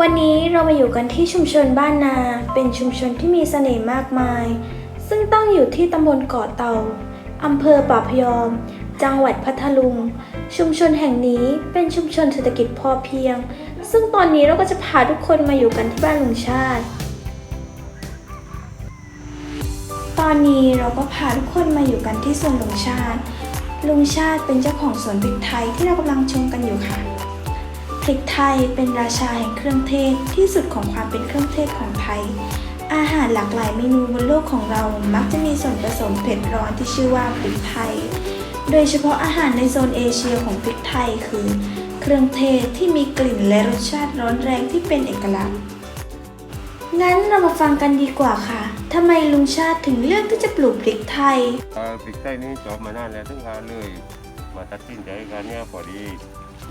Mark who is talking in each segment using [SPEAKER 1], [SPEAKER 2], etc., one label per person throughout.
[SPEAKER 1] วันนี้เรามาอยู่กันที่ชุมชนบ้านนา เป็นชุมชนที่มีเสน่ห์มากมาย ซึ่งตั้งอยู่ที่ตำบลเกาะเต่าอำเภอป่าพยอม จังหวัดพัทลุง ชุมชนแห่งนี้เป็นชุมชนเศรษฐกิจพอเพียง ซึ่งตอนนี้เราก็จะพาทุกคนมาอยู่กันที่บ้านลุงชาติ ตอนนี้เราก็พาทุกคนมาอยู่กันที่สวนลุงชาติ ลุงชาติเป็นเจ้าของสวนพริกไทยที่เรากำลังชมกันอยู่ค่ะ ริกไทยเป็นราชาแห่งเครื่องเทศที่สุดของความเป็นเครื่องเทศของไทย อาหารหลากหลายเมนูบนโลกของเรามักจะมีส่วนผสมเผ็ดร้อนที่ชื่อว่าพริกไทย โดยเฉพาะอาหารในโซนเอเชียของพริกไทยคือ เครื่องเทศที่มีกลิ่นและรสชาติร้อนแรงที่เป็นเอกลักษณ์งั้นเรามาฟังกันดีกว่าค่ะ ทำไมลุงชาติถึงเลือกที่จะปลูกพริกไทย
[SPEAKER 2] พริกไทยนี่จบมานานแล้วทั้งการเลย มาตัดสินใจกันเนี่ยพอดี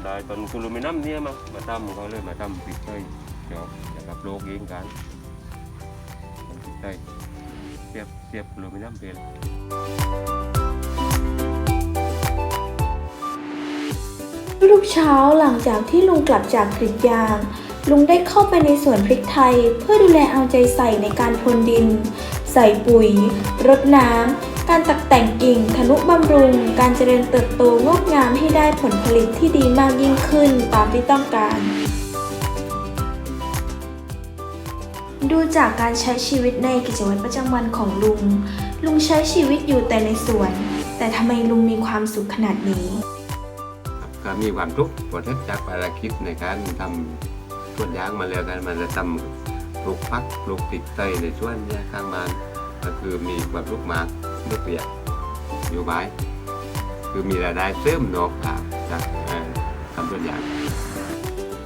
[SPEAKER 2] ได้ตอนกุณลูมินัมเนี่ยมามาทำเขาเลยมาทำพริกไทยจบนะครับโลกเองกันทำพริกไทยเทียบเทียบกุลูมินัมเป็น
[SPEAKER 1] ทุกเช้าหลังจากที่ลุงกลับจากกรีดยาง ลุงได้เข้าไปในสวนพริกไทย เพื่อดูแลเอาใจใส่ในการพรวนดิน ใส่ปุ๋ย รดน้ำ การตักแต่งกิ่งทนุบำรุง การเจริญเติบโตงอกงามให้ได้ผลผลิตที่ดีมากยิ่งขึ้นตามที่ต้องการ ดูจากการใช้ชีวิตในกิจวัตรประจำวันของลุง ลุงใช้ชีวิตอยู่แต่ในสวน แต่ทำไมลุงมีความสุขขนาดนี้
[SPEAKER 3] ก็มีความทุกข์ปวดจากภารกิจในการทำสวนยางมาแล้วกันมันจะทำปลูกพักปลูกติดไตในสวนเนี่ยข้างบ้านก็คือมีความทุกข์มาก เมื่อเปียกอยู่ไว้คือมีรายได้เสริมนอกจากจากทำสวนยาง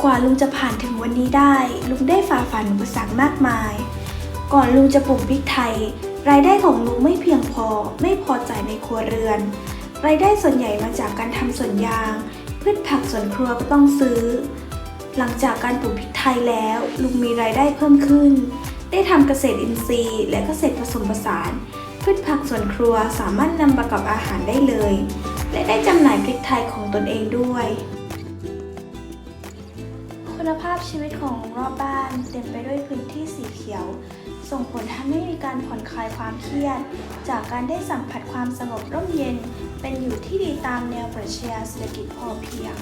[SPEAKER 1] กว่าลุงจะผ่านถึงวันนี้ได้ ลุงได้ฝ่าฟันอุปสรรคมากมาย ก่อนลุงจะปลูกพริกไทย รายได้ของลุงไม่เพียงพอไม่พอจ่ายในครัวเรือน รายได้ส่วนใหญ่มาจากการทำสวนยาง พืชผักสวนครัวก็ต้องซื้อ หลังจากการปลูกพริกไทยแล้ว ลุงมีรายได้เพิ่มขึ้น ได้ทำเกษตรอินทรีย์ และเกษตรผสมผสาน พืชผักสวนครัวสามารถนำประกอบอาหารได้เลย และได้จำหน่ายพริกไทยของตนเองด้วย คุณภาพชีวิตของรอบบ้านเต็มไปด้วยพื้นที่สีเขียว ส่งผลทำให้มีการผ่อนคลายความเครียด จากการได้สัมผัสความสงบร่มเย็น เป็นอยู่ที่ดีตามแนวปรัชญาเศรษฐกิจพอเพียง